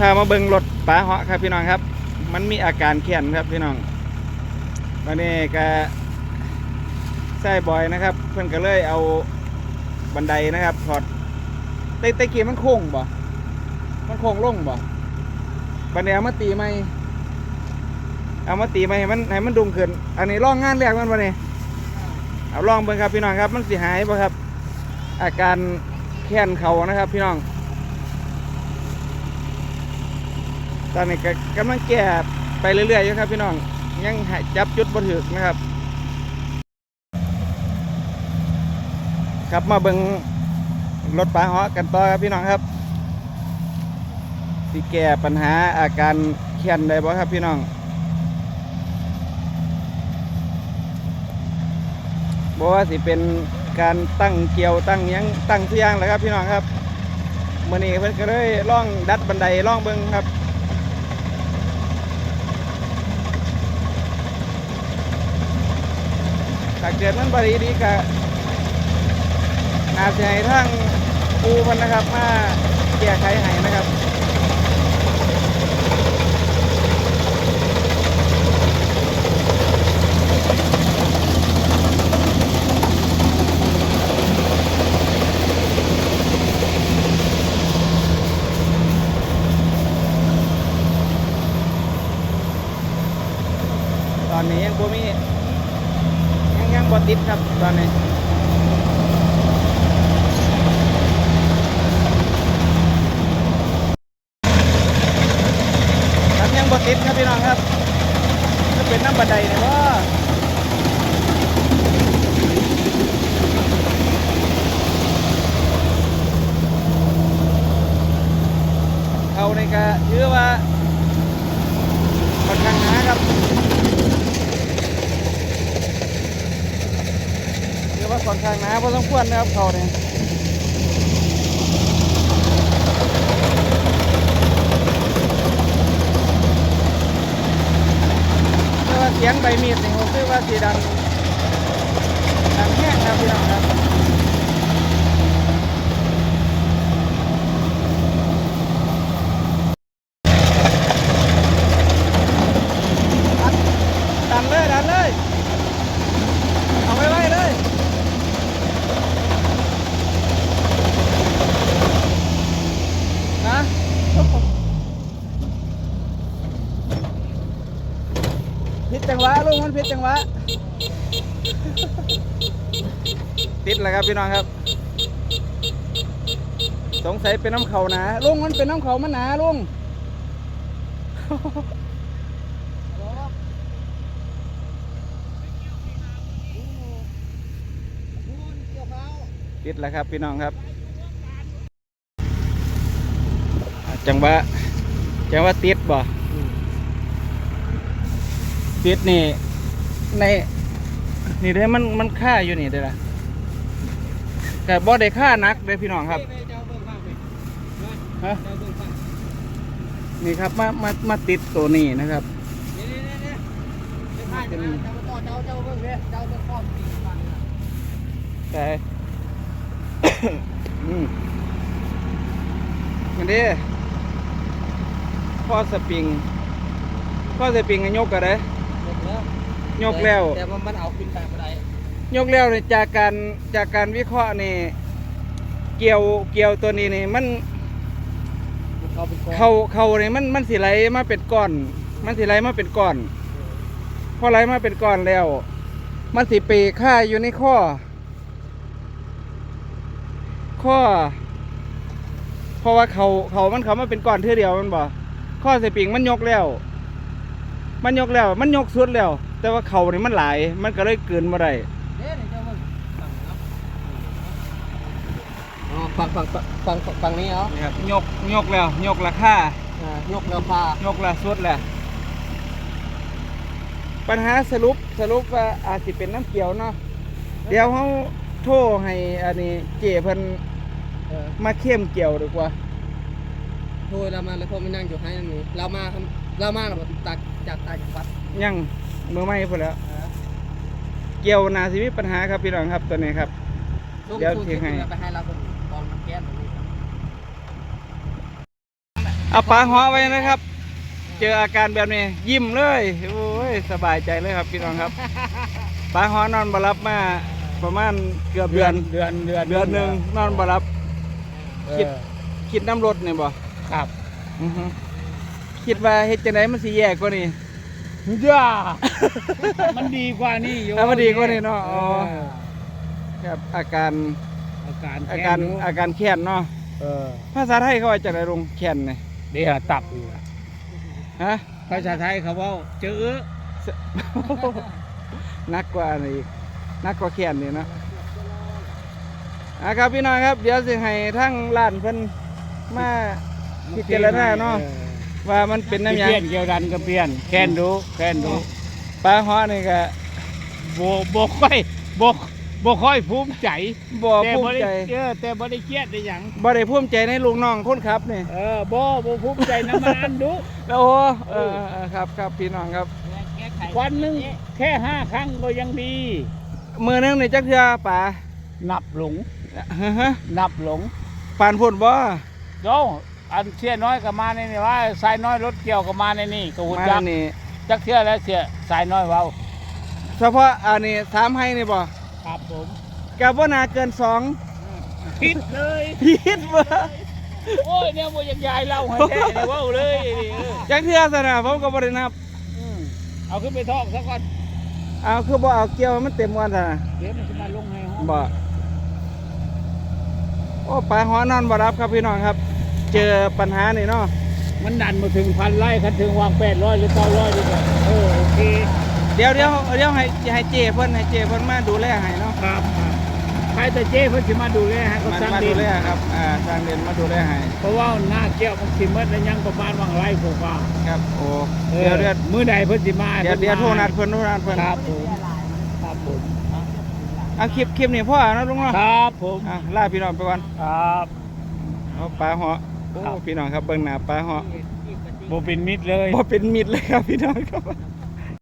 พามาเบิ่งรถป้าเหาะครับพี่น้องครับ มันมีอาการแข็งครับพี่น้องวันนี้ก็ใส่บอยนะครับ เพื่อนก็เลยเอาบันไดนะครับถอดแต่แต่กี้มันโค้งบ่ มันโค้งลงบ่บันไดเอามาตีไหมเอามาตีไหมให้มันให้มันดุงขึ้น อันนี้ลองงานแรกมันวันนี้เอาลองเบิ่งครับพี่น้องครับ มันสิหายบ่ครับ อาการแค้นเขานะครับ พี่น้อง ตอนนี้ก็กำลังแก้ไปเรื่อยๆอยู่ครับพี่น้อง ยังหาจับจุดบ่ถึกนะครับ ครับมาเบิงรถปลาเหาะกันต่อครับพี่น้องครับสิแก้ปัญหาอาการเขียนได้บ่ครับพี่น้องบ่ว่าสิเป็นการตั้งเกี่ยวตั้งยังตั้งทุกอย่างแหละครับพี่น้องครับมื้อนี้เพิ่นก็เลยล่องดัดบันไดล่องเบิ่งครับ ถ้า เกิดมันบริดีก็อาจจะให้ทั้งปูมันนะครับ มาแก้ไขให้นะครับตอนนี้ยังบ่มี บอติดครับตอนนี้ครับยังบอติดครับพี่น้องครับจะเป็นน้ำบันไดเนี่ยว่าเขาในกะถือว่าค่อนข้างนาครับ เรียก ว่าค่อนข้างหนาพอสมควรนะครับเขาเนี่ยเสียงใบมีดนี่ผมคิดว่าสีดังดังแห้งครับพี่น้องครับดันเลยดันเลย เอาไว้ไว้เลย นะผิ ดจังหวะลุงมันผิดจังหวะติดแล้วครับพี่น้องครับ สงสัยเป็นน้ำเขาหนาลุงมันเป็นน้ำเขามันหนาลุงติดแล้วครับพี่น้องครับ จังหวะจังหวะติดบ่ ติดนี่ในนี่ได้มันมันค่าอยู่นี่ได้ละแต่บ่ได้ค่านักเลยพี่น้องครับฮะนี่ครับมามามาติดตัวนี้นะครับแต่อืมอันนี้ข้อสปริงข้อสปริงให้ยกกันเลย ยกแล้ว แต่ว่ามันเอาขึ้นไปไม่ได้ยกแล้วเนี่ยจากการจากการวิเคราะห์นี่เกี่ยวเกี่ยวตัวนี้นี่มันมันเอาเป็นก้อนเขาเขาเนี่ยมันมันสิไหลมาเป็นก้อน มันสิไหลมาเป็นก้อนพอไหลมาเป็นก้อนแล้ว มันสิไปค่าอยู่ในข้อ ข้อ เพราะว่าเขาเขามันเขามาเป็นก้อนเท่าเดียวมันบ่ข้อสปริงมันยกแล้ว มันยกแล้ว มันยกสุดแล้ว แต่ว่าเขานี่มันหลาย มันก็เลยเกินมาได้เด้เดี๋ยวเจ้ามึงอ๋อฝั่งฝั่งฝั่งฝั่งฝั่งนี้เหรอนี่ครับยกยกแล้วยกราคาอ่ายกแล้วพายกละสุดแหละปัญหาสรุปสรุปว่าอาจจะเป็นน้ำเกี่ยวเนาะเดี๋ยวเขาโทรให้อันนี้เจเพิ่นเออมาเข้มเกี่ยวดีกว่าโทรเรามาแล้วพอมานั่งอยู่ให้นั่นนี่เรามาครับเรามาเราตักจากต่างจังหวัดยัง มือไม่พุ่นแล้วเออเกี่ยวนาสิมีปัญหาครับพี่น้องครับตัวนี้ครับลูกเดี๋ยวลูกเถียงให้ไปให้เราคนตอนแก๊สตรงนี้ครับเอาปลาเหาะไว้นะครับ เจออาการแบบนี้ ยิ้มเลยโอ้ยสบายใจเลยครับพี่น้องครับปลาเหาะนอนบรับมาประมาณเกือบเดือนเดือนเดือนเดือนหนึ่งนอนบรับเอคิดอคิดน้ำรถเนี่ยบ่ครับอือฮึคิดว่าเฮ็ดจังไดมันสิแย่กว่านี้ ย่ามันดีกว่านี่โยอะมันดีกว่านี่เนาะอ๋อเออครับอาการอาการอาการแค้นอยู่อาการแค้นเนาะเออภาษาไทยเขาว่าจังไดลงแค้นนี่เดี๋ยวตับอยู่อะฮะภาษาไทยเขาว่าเจอนักกว่านี่อีกนักกว่าแค้นนี่เนาะอะครับพี่น้องครับ เดี๋ยวสิให้ทั้งร้านเพิ่นมาพิจารณาเนาะออ ว่ามันเป็นน้ำหยัง เปลี่ยนเกี่ยวดันก็เปลี่ยนแค้นดูแค้นดูปลาเหาะนี่ก็โบโบค่อยโบโบค่อยภูมิใจบ่แต่ภูบ่มิได้ใจเออแต่บ่ได้เครียดได้หยังบ่ได้ภูมิใจในลูกน้องคนขับนี่เออบ่บ่ภูมิใจน้ำมันอันดูโอ้เออเออครับครับพี่น้องครับ วันหนึงแค่ห้าครั้งก็ยังดี มือหนึงนี่จักเทื่อป่านับหลงฮะฮะนับหลงปานพุ่นบ่โย อันเชี่ยน้อยก็มาในนี่ว่าสายน้อยรถเกี่ยวก็มาในนี่ก็หุ่นมาจักนี่จักเชี่ยแล้วเชี่ยสายน้อยเว้าเฉพาะอันนี้สามให้นี่บ่ครับผมกับว่านาเกินสองผิดเลยผิดบ่โอ้ยเนี่ยบ่อยังยายเล่าให้แท้เลยเว้าเลยเออจักเทื่อซะนะผมก็บ่ได้นับอืมเอาขึ้นไปทอกซะก่อนเอาคือบ่เอาเกี่ยวให้มันเต็มวันซะนะเดี๋ยวมันจะมาลงให้ห้องบ่โอ้ปลาหัวนอนบ่รับครับพี่น้องครับ เจอปัญหานี่เนาะมันดันมาถึงพันไร่คันถึงวางแปดร้อยหรือเก้าร้อยดีกว่าเออโอเคเดี๋ยวเดี๋ยวเดี๋ยวให้ให้เจเพิ่นให้เจเพิ่นมาดูแลให้เนาะครับครับใครแต่เจ้เพิ่นสิมาดูแลให้เขามาสร้างมาดิดูนแลครับอ่าทางเดินมาดูแลให้เพราะว่าหน้าเกี่ยวมันสิหมดแล้วยังประมาณวางไร่กว่าๆครับโอ้เอเดี๋ยวอเดี๋ยวมื้อใดเพิ่นสิมาเดี๋ยวเดี๋ยวโทรนัดเพิ่นโทรนัดเพิ่นครับผมครับผมเอาคลิปคลิปนี่พ่อเนาะลุงเนาะครับผมอะลาพี่น้องไปก่อนครับเอาปลาเหาะ โอ้ครับพี่น้องครับเบิ่งหน้าปลาเหาะบ่เป็นมิตรเลย บ่เป็นมิตรเลยครับพี่น้องครับ